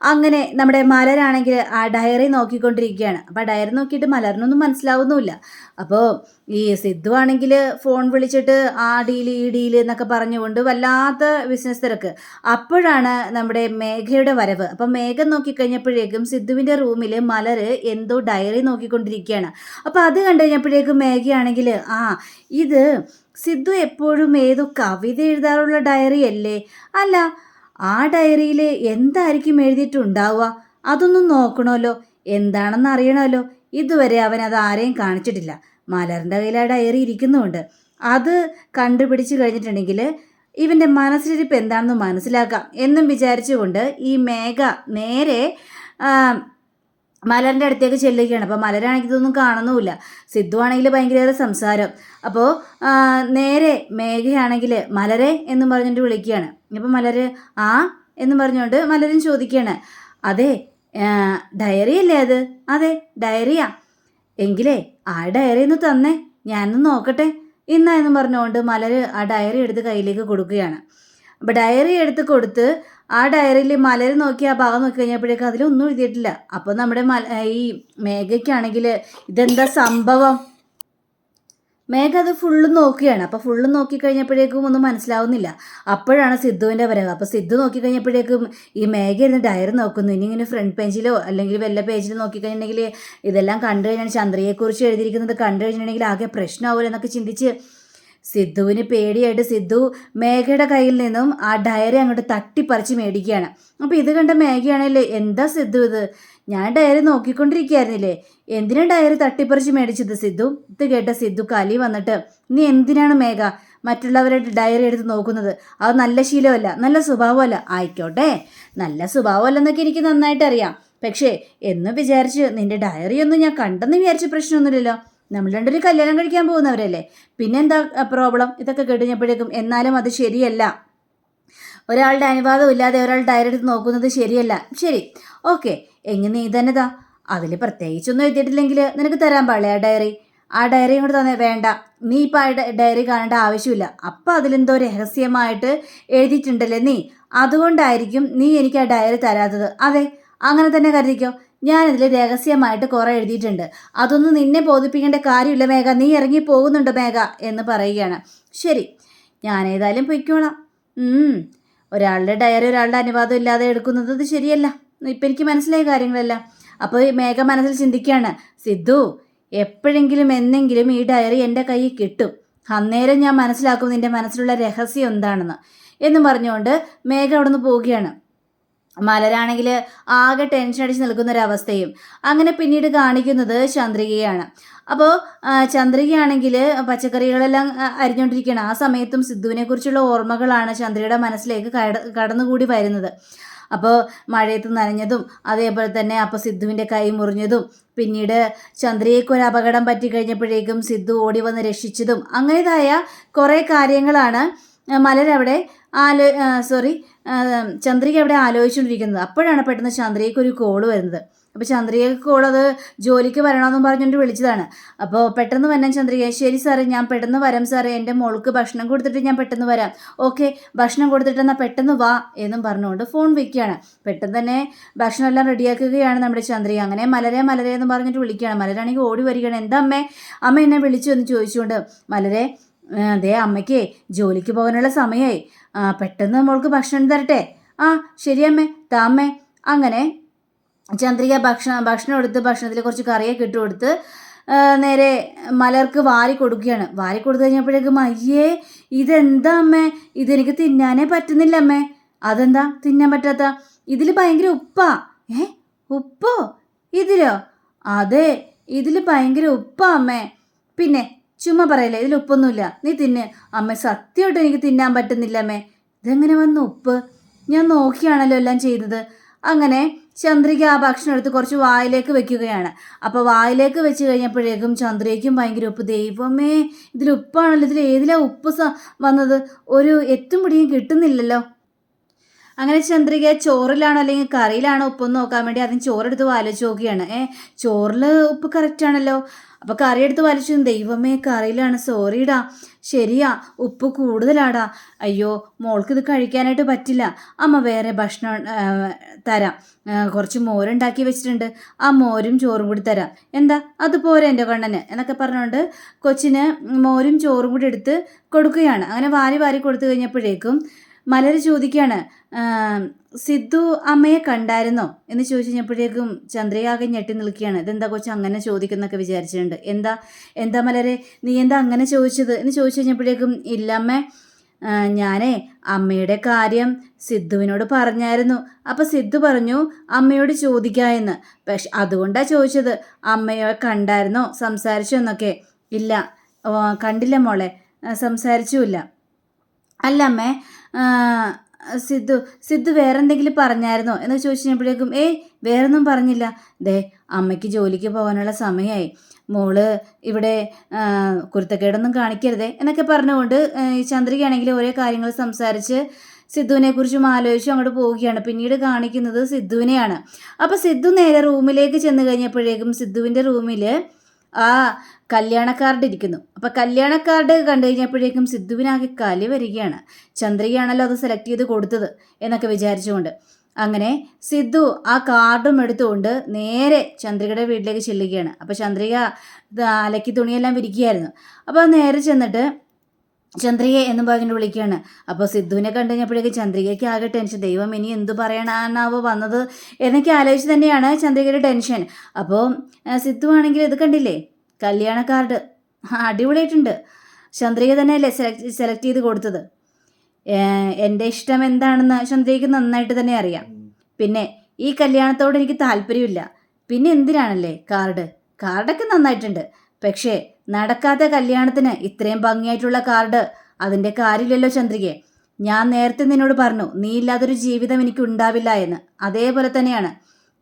അങ്ങനെ നമ്മുടെ മലരാണെങ്കിൽ ആ ഡയറി നോക്കിക്കൊണ്ടിരിക്കുകയാണ്. അപ്പോൾ ഡയറി നോക്കിയിട്ട് മലറിനൊന്നും മനസ്സിലാവുന്നുമില്ല. അപ്പോൾ ഈ സിദ്ധു ആണെങ്കിൽ ഫോൺ വിളിച്ചിട്ട് ആ ഡീൽ ഈ ഡീൽ എന്നൊക്കെ പറഞ്ഞുകൊണ്ട് വല്ലാത്ത ബിസിനസ് തിരക്ക്. അപ്പോഴാണ് നമ്മുടെ മേഘയുടെ വരവ്. അപ്പം മേഘ നോക്കിക്കഴിഞ്ഞപ്പോഴേക്കും സിദ്ധുവിന്റെ റൂമിൽ മലർ എന്തോ ഡയറി നോക്കിക്കൊണ്ടിരിക്കുകയാണ്. അപ്പോൾ അത് കണ്ടു കഴിഞ്ഞപ്പോഴേക്കും മേഘയാണെങ്കിൽ ആ ഇത് സിദ്ധു എപ്പോഴും ഏതോ കവിത എഴുതാറുള്ള ഡയറി അല്ലേ? അല്ല ആ ഡയറിയിൽ എന്തായിരിക്കും എഴുതിയിട്ടുണ്ടാവുക? അതൊന്നും നോക്കണമല്ലോ. എന്താണെന്ന് അറിയണമല്ലോ. ഇതുവരെ അവൻ അത് ആരെയും കാണിച്ചിട്ടില്ല. മലറിന്റെ കയ്യിൽ ആ ഡയറി ഇരിക്കുന്നുമുണ്ട്. അത് കണ്ടുപിടിച്ച് കഴിഞ്ഞിട്ടുണ്ടെങ്കിൽ ഇവന്റെ മനസ്സിലിരിപ്പ് എന്താണെന്ന് മനസ്സിലാക്കാം എന്നും വിചാരിച്ചുകൊണ്ട് ഈ മേഘ നേരെ മലറിന്റെ അടുത്തേക്ക് ചെല്ലുകയാണ്. അപ്പോൾ മലരാണെങ്കിൽ ഇതൊന്നും കാണുന്നുമില്ല. സിദ്ധു ആണെങ്കിൽ ഭയങ്കര സംസാരം അപ്പോൾ നേരെ മേഘയാണെങ്കിൽ മലരെ എന്ന് പറഞ്ഞിട്ട് വിളിക്കുകയാണ്. അപ്പോൾ മലര് ആ എന്ന് പറഞ്ഞുകൊണ്ട് മലരും ചോദിക്കുകയാണ്. അതെ ഡയറി അല്ലേ അത്? അതെ ഡയറിയാ എങ്കിലേ ആ ഡയറി ഒന്ന് തന്നേ. ഞാനൊന്ന് നോക്കട്ടെ. ഇന്നാ എന്ന് പറഞ്ഞുകൊണ്ട് മലര് ആ ഡയറി എടുത്ത് കയ്യിലേക്ക് കൊടുക്കുകയാണ്. അപ്പോൾ ഡയറി എടുത്ത് കൊടുത്ത് ആ ഡയറിയിൽ മലര് നോക്കി ആ ഭാഗം നോക്കി കഴിഞ്ഞപ്പോഴേക്കും അതിലൊന്നും എഴുതിയിട്ടില്ല. അപ്പോൾ നമ്മുടെ മല ഈ മേഘയ്ക്കാണെങ്കിൽ ഇതെന്താ സംഭവം? മേഘ അത് ഫുള്ളും നോക്കുകയാണ്. അപ്പോൾ ഫുള്ളും നോക്കി കഴിഞ്ഞപ്പോഴേക്കും ഒന്നും മനസ്സിലാവുന്നില്ല. അപ്പോഴാണ് സിദ്ധുവിന്റെ വരവ്. അപ്പോൾ സിദ്ധു നോക്കി കഴിഞ്ഞപ്പോഴേക്കും ഈ മേഘ ഇരുന്ന് ഡയറി നോക്കുന്നു. ഇനി ഇങ്ങനെ ഫ്രണ്ട് പേജിലോ അല്ലെങ്കിൽ വല്ല പേജിലോ നോക്കിക്കഴിഞ്ഞിട്ടുണ്ടെങ്കിൽ ഇതെല്ലാം കണ്ടു കഴിഞ്ഞാൽ ചന്ദ്രയെക്കുറിച്ച് എഴുതിയിരിക്കുന്നത് കണ്ടു കഴിഞ്ഞിട്ടുണ്ടെങ്കിൽ ആകെ പ്രശ്നമാവില്ല എന്നൊക്കെ ചിന്തിച്ച് സിദ്ധുവിന് പേടിയായിട്ട് സിദ്ധു മേഘയുടെ കയ്യിൽ നിന്നും ആ ഡയറി അങ്ങോട്ട് തട്ടിപ്പറിച്ച് മേടിക്കുകയാണ്. അപ്പോൾ ഇത് കണ്ട മേഘയാണല്ലേ എന്താ സിദ്ധു ഇത്? ഞാൻ ഡയറി നോക്കിക്കൊണ്ടിരിക്കുകയായിരുന്നില്ലേ? എന്തിനാ ഡയറി തട്ടിപ്പറിച്ച് മേടിച്ചത് സിദ്ധു? ഇത് കേട്ട സിദ്ധു കലി വന്നിട്ട് നീ എന്തിനാണ് മേഘ മറ്റുള്ളവരുടെ ഡയറി എടുത്ത് നോക്കുന്നത്? അത് നല്ല ശീലമല്ല നല്ല സ്വഭാവമല്ല. ആയിക്കോട്ടെ നല്ല സ്വഭാവമല്ലെന്നൊക്കെ എനിക്ക് നന്നായിട്ട് അറിയാം. പക്ഷേ എന്ന് വിചാരിച്ച് നിന്റെ ഡയറിയൊന്നും ഞാൻ കണ്ടെന്ന് വിചാരിച്ച പ്രശ്നമൊന്നുമില്ലല്ലോ. നമ്മൾ രണ്ടൊരു കല്യാണം കഴിക്കാൻ പോകുന്നവരല്ലേ? പിന്നെന്താ പ്രോബ്ലം? ഇതൊക്കെ കേട്ടുകഴിഞ്ഞപ്പോഴേക്കും എന്നാലും അത് ശരിയല്ല. ഒരാളുടെ അനുവാദം ഇല്ലാതെ ഒരാൾ ഡയറക്റ്റ് നോക്കുന്നത് ശരിയല്ല. ശരി ഓക്കെ. എങ്ങനെ നീ തന്നെതാ അതിൽ പ്രത്യേകിച്ചൊന്നും എഴുതിയിട്ടില്ലെങ്കിൽ നിനക്ക് തരാൻ പാടില്ല ആ ഡയറി ആ ഡയറി കൊണ്ട് തന്നെ വേണ്ട. നീ ഇപ്പോൾ ആ ഡയറി കാണേണ്ട ആവശ്യമില്ല. അപ്പം അതിലെന്തോ രഹസ്യമായിട്ട് എഴുതിയിട്ടുണ്ടല്ലേ നീ? അതുകൊണ്ടായിരിക്കും നീ എനിക്ക് ആ ഡയറി തരാത്തത്. അതെ അങ്ങനെ തന്നെ കരുതിക്കോ. ഞാനിതിൽ രഹസ്യമായിട്ട് കുറേ എഴുതിയിട്ടുണ്ട്. അതൊന്നും നിന്നെ ബോധിപ്പിക്കേണ്ട കാര്യമില്ല മേഘ. നീ ഇറങ്ങി പോകുന്നുണ്ട് മേഘ? എന്ന് പറയുകയാണ്. ശരി ഞാൻ ഏതായാലും പൊയ്ക്കോളാം. ഒരാളുടെ ഡയറി ഒരാളുടെ അനുവാദം ഇല്ലാതെ എടുക്കുന്നത് അത് ശരിയല്ല. ഇപ്പം എനിക്ക് മനസ്സിലായ കാര്യങ്ങളെല്ലാം. അപ്പോൾ മേഘ മനസ്സിൽ ചിന്തിക്കുകയാണ് സിദ്ധു എപ്പോഴെങ്കിലും എന്നെങ്കിലും ഈ ഡയറി എന്റെ കയ്യിൽ കിട്ടും. അന്നേരം ഞാൻ മനസ്സിലാക്കും നിന്റെ മനസ്സിലുള്ള രഹസ്യം എന്താണെന്ന്. എന്ന് പറഞ്ഞുകൊണ്ട് മേഘ അവിടെ നിന്ന് പോവുകയാണ്. മലരാണെങ്കിൽ ആകെ ടെൻഷൻ അടിച്ച് നിൽക്കുന്ന ഒരു അവസ്ഥയും അങ്ങനെ പിന്നീട് കാണിക്കുന്നത് ചന്ദ്രികയാണ്. അപ്പോൾ ചന്ദ്രികയാണെങ്കിൽ പച്ചക്കറികളെല്ലാം അരിഞ്ഞുകൊണ്ടിരിക്കുകയാണ് ആ സമയത്തും സിദ്ധുവിനെ കുറിച്ചുള്ള ഓർമ്മകളാണ് ചന്ദ്രയുടെ മനസ്സിലേക്ക് കടന്നുകൂടി വരുന്നത്. അപ്പോൾ മഴയത്ത് നനഞ്ഞതും അതേപോലെ തന്നെ അപ്പോൾ സിദ്ധുവിന്റെ കൈ മുറിഞ്ഞതും പിന്നീട് ചന്ദ്രയ്ക്ക് ഒരു അപകടം പറ്റി കഴിഞ്ഞപ്പോഴേക്കും സിദ്ധു ഓടി വന്ന് രക്ഷിച്ചതും അങ്ങനേതായ കുറേ കാര്യങ്ങളാണ് മലരവിടെ ആലോ സോറി ചന്ദ്രിക അവിടെ ആലോചിച്ചുകൊണ്ടിരിക്കുന്നത്. അപ്പോഴാണ് പെട്ടെന്ന് ചന്ദ്രികയ്ക്ക് ഒരു കോൾ വരുന്നത്. അപ്പോൾ ചന്ദ്രികയ്ക്ക് കോൾ അത് ജോലിക്ക് വരണമെന്നും പറഞ്ഞുകൊണ്ട് വിളിച്ചതാണ്. അപ്പോൾ പെട്ടെന്ന് വരാൻ ചന്ദ്രിക. ശരി സാറേ ഞാൻ പെട്ടെന്ന് വരാം സാറേ. എന്റെ മോൾക്ക് ഭക്ഷണം കൊടുത്തിട്ട് ഞാൻ പെട്ടെന്ന് വരാം. ഓക്കെ ഭക്ഷണം കൊടുത്തിട്ട് എന്നാൽ പെട്ടെന്ന് വാ എന്നും പറഞ്ഞുകൊണ്ട് ഫോൺ വയ്ക്കുകയാണ് പെട്ടെന്ന് തന്നെ ഭക്ഷണം എല്ലാം റെഡിയാക്കുകയാണ് നമ്മുടെ ചന്ദ്രിക. അങ്ങനെ മലരെ മലരെ എന്ന് പറഞ്ഞിട്ട് വിളിക്കുകയാണ്. മലരാണെങ്കിൽ ഓടി വരികയാണ്. എന്താ അമ്മേ? അമ്മ എന്നെ വിളിച്ചു എന്ന് ചോദിച്ചുകൊണ്ട് മലരെ "ആ, അതെ അമ്മയ്ക്ക് ജോലിക്ക് പോകാനുള്ള സമയമായി പെട്ടെന്ന് മോൾക്ക് ഭക്ഷണം തരട്ടെ. ആ ശരിയമ്മേ താമ്മേ അങ്ങനെ ചന്ദ്രിക ഭക്ഷണം ഭക്ഷണം എടുത്ത് ഭക്ഷണത്തിൽ കുറച്ച് കറിയൊക്കെ ഇട്ട് കൊടുത്ത് നേരെ മലർക്ക് വാരി കൊടുക്കുകയാണ്. വാരി കൊടുത്തു കഴിഞ്ഞപ്പോഴേക്കും അയ്യേ ഇതെന്താ അമ്മേ? ഇതെനിക്ക് തിന്നാനേ പറ്റുന്നില്ല അമ്മേ. അതെന്താ? തിന്നാൻ പറ്റാത്ത? ഇതിൽ ഭയങ്കര ഉപ്പാ. ഏ ഉപ്പോ? ഇതിലോ? അതെ ഇതിൽ ഭയങ്കര ഉപ്പാ അമ്മേ. പിന്നെ ചുമ്മാ പറയല്ലേ ഇതിൽ ഉപ്പൊന്നുമില്ല. നീ തിന്നെ. അമ്മ സത്യമായിട്ട് എനിക്ക് തിന്നാൻ പറ്റുന്നില്ല അമ്മേ. ഇതെങ്ങനെ വന്നു ഉപ്പ്? ഞാൻ നോക്കിയാണല്ലോ എല്ലാം ചെയ്തത്. അങ്ങനെ ചന്ദ്രിക ആ ഭക്ഷണം എടുത്ത് കുറച്ച് വായിലേക്ക് വെക്കുകയാണ്. അപ്പോൾ വായിലേക്ക് വെച്ച് കഴിഞ്ഞപ്പോഴേക്കും ചന്ദ്രയ്ക്കും ഭയങ്കര ഉപ്പ്. ദൈവമേ ഇതിൽ ഉപ്പാണല്ലോ ഇതിൽ ഏതിലാ ഉപ്പ് വന്നത്? ഒരു എത്തും പിടിയും കിട്ടുന്നില്ലല്ലോ. അങ്ങനെ ചന്ദ്രിക ചോറിലാണോ അല്ലെങ്കിൽ കറിയിലാണോ ഉപ്പെന്ന് നോക്കാൻ വേണ്ടി അതിന് ചോറെടുത്ത് വാലോചിച്ച് നോക്കുകയാണ്. ഏ ചോറിൽ ഉപ്പ് കറക്റ്റ് ആണല്ലോ. അപ്പോൾ കറി എടുത്ത് വലിച്ചു ദൈവമേ കറിയിലാണ്. സോറിടാ ശരിയാ. ഉപ്പ് കൂടുതലാടാ. അയ്യോ മോൾക്ക് ഇത് കഴിക്കാനായിട്ട് പറ്റില്ല. അമ്മ വേറെ ഭക്ഷണം തരാം. കുറച്ച് മോരുണ്ടാക്കി വെച്ചിട്ടുണ്ട്. ആ മോരും ചോറും കൂടി തരാം. എന്താ? അത് പോരെ എന്റെ കണ്ണന് എന്നൊക്കെ പറഞ്ഞുകൊണ്ട് കൊച്ചിന് മോരും ചോറും കൂടി എടുത്ത് കൊടുക്കുകയാണ്. അങ്ങനെ വാരി വാരി കൊടുത്തു കഴിഞ്ഞപ്പോഴേക്കും മലര് ചോദിക്കുകയാണ് "ആ, സിദ്ധു അമ്മയെ കണ്ടായിരുന്നോ? എന്ന് ചോദിച്ചു കഴിഞ്ഞപ്പോഴേക്കും ചന്ദ്രയാകെ ഞെട്ടി നിൽക്കുകയാണ്. ഇതെന്താ കൊച്ചു അങ്ങനെ ചോദിക്കുന്നൊക്കെ വിചാരിച്ചിട്ടുണ്ട്. എന്താ എന്താ മലരെ നീ എന്താ അങ്ങനെ ചോദിച്ചത്? എന്ന് ചോദിച്ചു കഴിഞ്ഞപ്പോഴേക്കും ഇല്ലമ്മേ ഞാനേ അമ്മയുടെ കാര്യം സിദ്ധുവിനോട് പറഞ്ഞായിരുന്നു. അപ്പം സിദ്ധു പറഞ്ഞു അമ്മയോട് ചോദിക്കാമെന്ന് പക്ഷെ അതുകൊണ്ടാണ് ചോദിച്ചത്. അമ്മയെ കണ്ടായിരുന്നോ? സംസാരിച്ചോ എന്നൊക്കെ. ഇല്ല കണ്ടില്ല മോളെ. സംസാരിച്ചുമില്ല അല്ല അമ്മേ സിദ്ധു സിദ്ധു വേറെ എന്തെങ്കിലും പറഞ്ഞായിരുന്നോ? എന്ന് ചോദിച്ചപ്പോഴേക്കും ഏയ് വേറൊന്നും പറഞ്ഞില്ല. ദേ അമ്മയ്ക്ക് ജോലിക്ക് പോകാനുള്ള സമയമായി മോൾ ഇവിടെ കുരുത്തക്കേടൊന്നും കാണിക്കരുതേ എന്നൊക്കെ പറഞ്ഞുകൊണ്ട് ഈ ചന്ദ്രികയാണെങ്കിൽ ഓരോ കാര്യങ്ങൾ സംസാരിച്ച് സിദ്ധുവിനെ കുറിച്ചും ആലോചിച്ചും അങ്ങോട്ട് പോവുകയാണ്. പിന്നീട് കാണിക്കുന്നത് സിദ്ധുവിനെയാണ്. അപ്പോൾ സിദ്ധു നേരെ റൂമിലേക്ക് ചെന്ന് കഴിഞ്ഞപ്പോഴേക്കും സിദ്ധുവിന്റെ റൂമിൽ ആ കല്യാണ കാർഡ് ഇരിക്കുന്നു. അപ്പോൾ കല്യാണ കാർഡ് കണ്ടു കഴിഞ്ഞപ്പോഴേക്കും സിദ്ധുവിനാകെ കലി വരികയാണ്. ചന്ദ്രികയാണല്ലോ അത് സെലക്ട് ചെയ്ത് കൊടുത്തത് എന്നൊക്കെ വിചാരിച്ചുകൊണ്ട്. അങ്ങനെ സിദ്ധു ആ കാർഡും എടുത്തുകൊണ്ട് നേരെ ചന്ദ്രികയുടെ വീട്ടിലേക്ക് ചെല്ലുകയാണ്. അപ്പോൾ ചന്ദ്രിക അലക്കി തുണിയെല്ലാം വിരിക്കുകയായിരുന്നു. അപ്പോൾ നേരെ ചെന്നിട്ട് ചന്ദ്രിക എന്നും പറഞ്ഞിട്ട് വിളിക്കുകയാണ്. അപ്പോൾ സിദ്ധുവിനെ കണ്ടു കഴിഞ്ഞപ്പോഴേക്കും ചന്ദ്രികയ്ക്ക് ആകെ ടെൻഷൻ ദൈവം ഇനി എന്തു പറയാനാണാവോ വന്നത് എന്നൊക്കെ ആലോചിച്ച് തന്നെയാണ് ചന്ദ്രികയുടെ ടെൻഷൻ അപ്പോൾ സിദ്ധു ആണെങ്കിൽ ഇത് കണ്ടില്ലേ? കല്യാണ കാർഡ് അടിപൊളിയായിട്ടുണ്ട്. ചന്ദ്രിക തന്നെയല്ലേ സെലക്ട് സെലക്ട് ചെയ്ത് കൊടുത്തത്. എന്റെ ഇഷ്ടം എന്താണെന്ന് ചന്ദ്രികയ്ക്ക് നന്നായിട്ട് തന്നെ അറിയാം. പിന്നെ ഈ കല്യാണത്തോട് എനിക്ക് താല്പര്യമില്ല. പിന്നെ എന്തിനാണല്ലേ കാർഡ്? കാർഡൊക്കെ നന്നായിട്ടുണ്ട്. പക്ഷേ നടക്കാത്ത കല്യാണത്തിന് ഇത്രയും ഭംഗിയായിട്ടുള്ള കാർഡ് അതിന്റെ കാര്യമില്ലല്ലോ ചന്ദ്രികയെ ഞാൻ നേരത്തെ നിന്നോട് പറഞ്ഞു നീ ഇല്ലാതൊരു ജീവിതം എനിക്ക് ഉണ്ടാവില്ല എന്ന്. അതേപോലെ തന്നെയാണ്.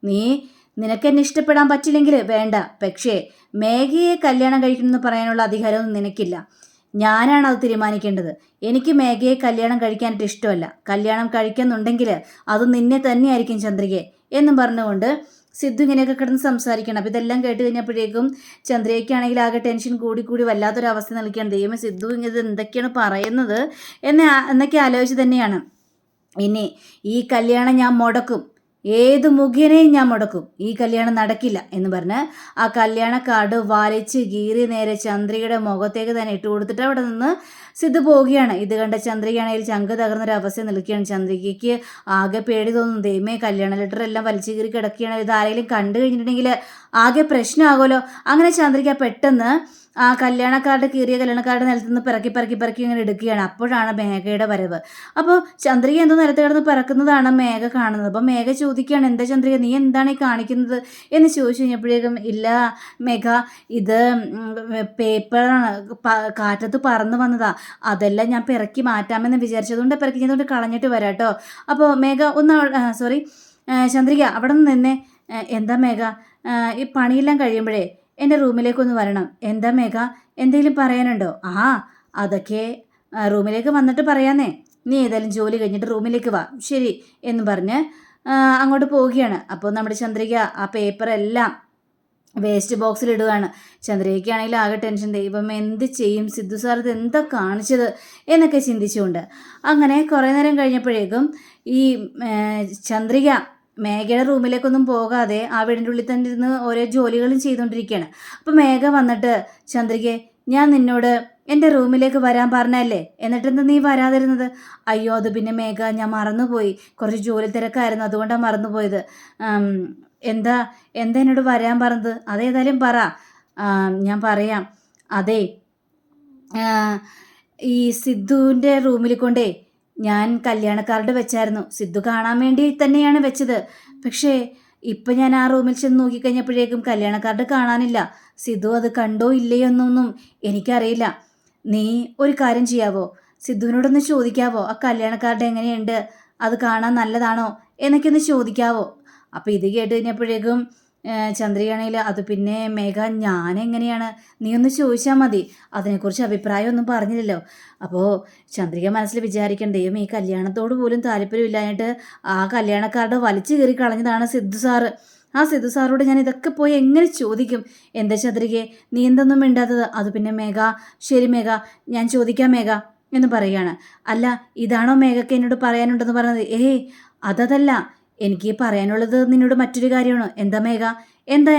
നീ നിനക്ക് എന്നെ ഇഷ്ടപ്പെടാൻ പറ്റില്ലെങ്കിൽ വേണ്ട. പക്ഷേ മേഘയെ കല്യാണം കഴിക്കണമെന്ന് പറയാനുള്ള അധികാരമൊന്നും നിനക്കില്ല. ഞാനാണ് അത് തീരുമാനിക്കേണ്ടത്. എനിക്ക് മേഘയെ കല്യാണം കഴിക്കാനായിട്ട് ഇഷ്ടമല്ല. കല്യാണം കഴിക്കുന്നുണ്ടെങ്കിൽ അത് നിന്നെ തന്നെയായിരിക്കും ചന്ദ്രികയെ എന്നും പറഞ്ഞുകൊണ്ട് സിദ്ധു ഇങ്ങനെയൊക്കെ കിടന്ന് സംസാരിക്കണം. അപ്പോൾ ഇതെല്ലാം കേട്ട് കഴിഞ്ഞപ്പോഴേക്കും ചന്ദ്രയ്ക്കാണെങ്കിൽ ആകെ ടെൻഷൻ കൂടി കൂടി വല്ലാത്തൊരവസ്ഥ നൽകിയാണ് ദൈവം സിദ്ധു ഇങ്ങനെ എന്തൊക്കെയാണ് പറയുന്നത്? എന്ന് എന്നൊക്കെ ആലോചിച്ച് തന്നെയാണ്. ഇനി ഈ കല്യാണം ഞാൻ മുടക്കും. ഏത് മുഖേനയും ഞാൻ മുടക്കും. ഈ കല്യാണം നടക്കില്ല എന്ന് പറഞ്ഞ് ആ കല്യാണ കാർഡ് വലിച്ച് കീറി നേരെ ചന്ദ്രികയുടെ മുഖത്തേക്ക് തന്നെ ഇട്ട് കൊടുത്തിട്ട് അവിടെ നിന്ന് സിദ്ധു പോവുകയാണ്. ഇത് കണ്ട ചന്ദ്രികയാണെങ്കിൽ ചങ്ക് തകർന്നൊരു അവസ്ഥ നിൽക്കുകയാണ്. ചന്ദ്രികയ്ക്ക് ആകെ പേടി തോന്നുന്നു. ദൈവമേ കല്യാണ ലെറ്റർ എല്ലാം വലിച്ചു കീറി കിടക്കുകയാണ്. ഇത് ആരെങ്കിലും കണ്ടു കഴിഞ്ഞിട്ടുണ്ടെങ്കിൽ ആകെ പ്രശ്നമാകുമല്ലോ. അങ്ങനെ ചന്ദ്രിക പെട്ടെന്ന് ആ കല്യാണക്കാരുടെ കീറിയ കല്യാണക്കാരുടെ നിലത്ത് നിന്ന് പിറക്കി പിറക്കി പിറക്കി ഇങ്ങനെ എടുക്കുകയാണ്. അപ്പോഴാണ് മേഘയുടെ വരവ്. അപ്പോൾ ചന്ദ്രിക എന്തോ നിലത്ത് കിടന്ന് പിറക്കുന്നതാണ് മേഘ കാണുന്നത്. അപ്പോൾ മേഘ ചോദിക്കുകയാണ് എന്താ ചന്ദ്രിക നീ എന്താണ് ഈ കാണിക്കുന്നത്? എന്ന് ചോദിച്ചു കഴിഞ്ഞപ്പോഴേക്കും ഇല്ല മേഘ ഇത് പേപ്പറാണ്. കാറ്റത്ത് പറന്ന് വന്നതാ. അതെല്ലാം ഞാൻ പിറക്കി മാറ്റാമെന്ന് വിചാരിച്ചതുകൊണ്ട് പിറക്കി. ചെയ്തുകൊണ്ട് കളഞ്ഞിട്ട് വരാം കേട്ടോ. അപ്പോൾ മേഘ ഒന്ന് സോറി ചന്ദ്രിക അവിടെ നിന്ന് എന്താ മേഘ? ഈ പണിയെല്ലാം കഴിയുമ്പോഴേ എന്റെ റൂമിലേക്കൊന്ന് വരണം. എന്താ മേഘ? എന്തെങ്കിലും പറയാനുണ്ടോ? ആ അതൊക്കെ റൂമിലേക്ക് വന്നിട്ട് പറയാന്നേ. നീ ഏതായാലും ജോലി കഴിഞ്ഞിട്ട് റൂമിലേക്ക് വാ. ശരി എന്ന് പറഞ്ഞ് അങ്ങോട്ട് പോവുകയാണ്. അപ്പോൾ നമ്മുടെ ചന്ദ്രിക ആ പേപ്പറെല്ലാം വേസ്റ്റ് ബോക്സിൽ ഇടുകയാണ് ചന്ദ്രികയ്ക്കാണെങ്കിൽ ആകെ ടെൻഷൻ ദൈവം എന്ത് ചെയ്യും? സിദ്ധു സാർ ഇത് എന്താ കാണിച്ചത്? എന്നൊക്കെ ചിന്തിച്ചുകൊണ്ട്. അങ്ങനെ കുറേ നേരം കഴിഞ്ഞപ്പോഴേക്കും ഈ ചന്ദ്രിക മേഘയുടെ റൂമിലേക്കൊന്നും പോകാതെ ആ വീടിന്റെ ഉള്ളിൽ തന്നെ ഇരുന്ന് ഓരോ ജോലികളും ചെയ്തുകൊണ്ടിരിക്കുകയാണ്. അപ്പോൾ മേഘ വന്നിട്ട് ചന്ദ്രികയെ ഞാൻ നിന്നോട് എന്റെ റൂമിലേക്ക് വരാൻ പറഞ്ഞല്ലേ എന്നിട്ടെന്താ നീ വരാതിരുന്നത്? അയ്യോ അത് പിന്നെ മേഘ ഞാൻ മറന്നുപോയി. കുറച്ച് ജോലി തിരക്കായിരുന്നു അതുകൊണ്ടാണ് മറന്നുപോയത്. എന്താ എന്താ എന്നോട് വരാൻ പറഞ്ഞത്? അതേതായാലും പറ. ഞാൻ പറയാം. അതെ ഈ സിദ്ധുവിന്റെ റൂമിൽ കൊണ്ടേ ഞാൻ കല്യാണ കാർഡ് വെച്ചായിരുന്നു. സിദ്ധു കാണാൻ വേണ്ടി തന്നെയാണ് വെച്ചത്. പക്ഷേ ഇപ്പം ഞാൻ ആ റൂമിൽ ചെന്ന് നോക്കിക്കഴിഞ്ഞപ്പോഴേക്കും കല്യാണ കാർഡ് കാണാനില്ല. സിദ്ധു അത് കണ്ടോ ഇല്ലയോ എന്നൊന്നും എനിക്കറിയില്ല. നീ ഒരു കാര്യം ചെയ്യാവോ? സിദ്ധുവിനോടൊന്ന് ചോദിക്കാവോ? ആ കല്യാണ കാർഡ് എങ്ങനെയുണ്ട്? അത് കാണാൻ നല്ലതാണോ? എന്നൊക്കെ ഒന്ന് ചോദിക്കാവോ? അപ്പോൾ ഇത് കേട്ട് കഴിഞ്ഞപ്പോഴേക്കും ചന്ദ്രയാണെങ്കിൽ അത് പിന്നെ മേഘ ഞാൻ എങ്ങനെയാണ് നീ ഒന്ന് ചോദിച്ചാൽ മതി. അതിനെക്കുറിച്ച് അഭിപ്രായമൊന്നും പറഞ്ഞില്ലല്ലോ. അപ്പോൾ ചന്ദ്രിക മനസ്സിൽ വിചാരിക്കണം ഈ കല്യാണത്തോട് പോലും താല്പര്യമില്ലാഞ്ഞിട്ട് ആ കല്യാണക്കാരുടെ വലിച്ചു കയറി കളഞ്ഞതാണ് സിദ്ധു സാറ് ആ സിദ്ധു സാറോട് ഞാൻ ഇതൊക്കെ പോയി എങ്ങനെ ചോദിക്കും? എന്താ ചന്ദ്രികയെ നീ എന്തൊന്നും മിണ്ടാത്തത്? അത് പിന്നെ മേഘ. ശരി മേഘ ഞാൻ ചോദിക്കാം മേഘ എന്ന് പറയുകയാണ്. അല്ല ഇതാണോ മേഘക്ക് എന്നോട് പറയാനുണ്ടെന്ന് പറഞ്ഞത്? ഏയ് അതതല്ല. എനിക്ക് പറയാനുള്ളത് നിന്നോട് മറ്റൊരു കാര്യമാണ്. എന്താ മേഘ? എന്താ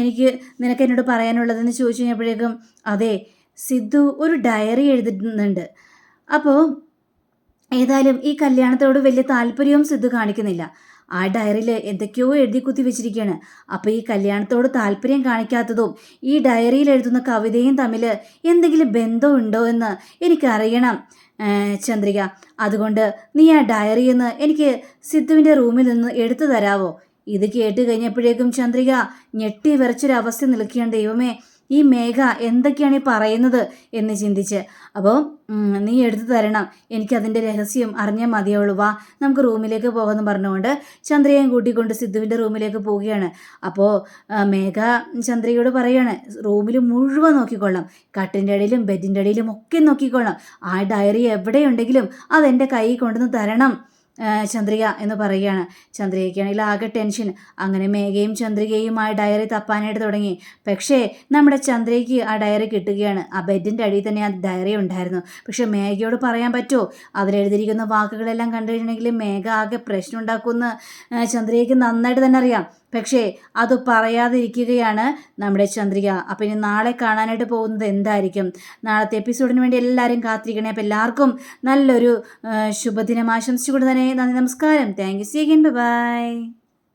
എനിക്ക് നിനക്ക് എന്നോട് പറയാനുള്ളതെന്ന് ചോദിച്ചു കഴിഞ്ഞപ്പോഴേക്കും അതെ സിദ്ധു ഒരു ഡയറി എഴുതുന്നുണ്ട് അപ്പോൾ ഏതായാലും ഈ കല്യാണത്തോട് വലിയ താല്പര്യവും സിദ്ധു കാണിക്കുന്നില്ല. ആ ഡയറിയിൽ എന്തൊക്കെയോ എഴുതി കുത്തി വെച്ചിരിക്കുകയാണ്. അപ്പോൾ ഈ കല്യാണത്തോട് താല്പര്യം കാണിക്കാത്തതും ഈ ഡയറിയിൽ എഴുതുന്ന കവിതയും തമ്മിൽ എന്തെങ്കിലും ബന്ധമുണ്ടോ എന്ന് എനിക്കറിയണം. ചന്ദ്രിക അതുകൊണ്ട് നീ ആ ഡയറി എന്ന് എനിക്ക് സിദ്ധുവിന്റെ റൂമിൽ നിന്ന് എടുത്തു തരാവോ? ഇത് കേട്ട് കഴിഞ്ഞപ്പോഴേക്കും ചന്ദ്രിക ഞെട്ടി വിറച്ചൊരവസ്ഥ നിൽക്കുകയാണ് ദൈവമേ. ഈ മേഘ എന്തൊക്കെയാണ് ഈ പറയുന്നത് എന്ന് ചിന്തിച്ച് അപ്പോൾ നീ എടുത്തു തരണം. എനിക്കതിന്റെ രഹസ്യം അറിഞ്ഞാൽ മതിയുള്ളൂ വാ നമുക്ക് റൂമിലേക്ക് പോകാമെന്ന് പറഞ്ഞുകൊണ്ട് ചന്ദ്രയെയും കൂട്ടിക്കൊണ്ട് സിദ്ധുവിന്റെ റൂമിലേക്ക് പോവുകയാണ്. അപ്പോൾ മേഘ ചന്ദ്രയോട് പറയുകയാണ് റൂമിൽ മുഴുവൻ നോക്കിക്കൊള്ളാം കട്ടിന്റെ ഇടയിലും ബെഡിന്റെ ഇടയിലും ഒക്കെ നോക്കിക്കൊള്ളാം ആ ഡയറി എവിടെയുണ്ടെങ്കിലും അതെന്റെ കയ്യിൽ കൊണ്ടുവന്ന് തരണം. ചന്ദ്രിക എന്ന് പറയുകയാണ്. ചന്ദ്രികയ്ക്കാണെങ്കിൽ ആകെ ടെൻഷൻ. അങ്ങനെ മേഘയും ചന്ദ്രികയും ആ ഡയറി തപ്പാനായിട്ട് തുടങ്ങി. പക്ഷേ നമ്മുടെ ചന്ദ്രയ്ക്ക് ആ ഡയറി കിട്ടുകയാണ്. ആ ബെഡിന്റെ അടിയിൽ തന്നെ ആ ഡയറി ഉണ്ടായിരുന്നു. പക്ഷേ മേഘയോട് പറയാൻ പറ്റുമോ? അതിലെഴുതിയിരിക്കുന്ന വാക്കുകളെല്ലാം കണ്ടു കഴിഞ്ഞിട്ടുണ്ടെങ്കിൽ മേഘ ആകെ പ്രശ്നം ഉണ്ടാക്കുമെന്ന് ചന്ദ്രികയ്ക്ക് നന്നായിട്ട് തന്നെ അറിയാം. പക്ഷേ അത് പറയാതിരിക്കുകയാണ് നമ്മുടെ ചന്ദ്രിക. അപ്പം ഇനി നാളെ കാണാനായിട്ട് പോകുന്നത് എന്തായിരിക്കും? നാളത്തെ എപ്പിസോഡിന് വേണ്ടി എല്ലാവരും കാത്തിരിക്കണേ. അപ്പം എല്ലാവർക്കും നല്ലൊരു ശുഭദിനം ആശംസിച്ചുകൊണ്ട് തന്നെ നന്ദി നമസ്കാരം. Thank you see again bye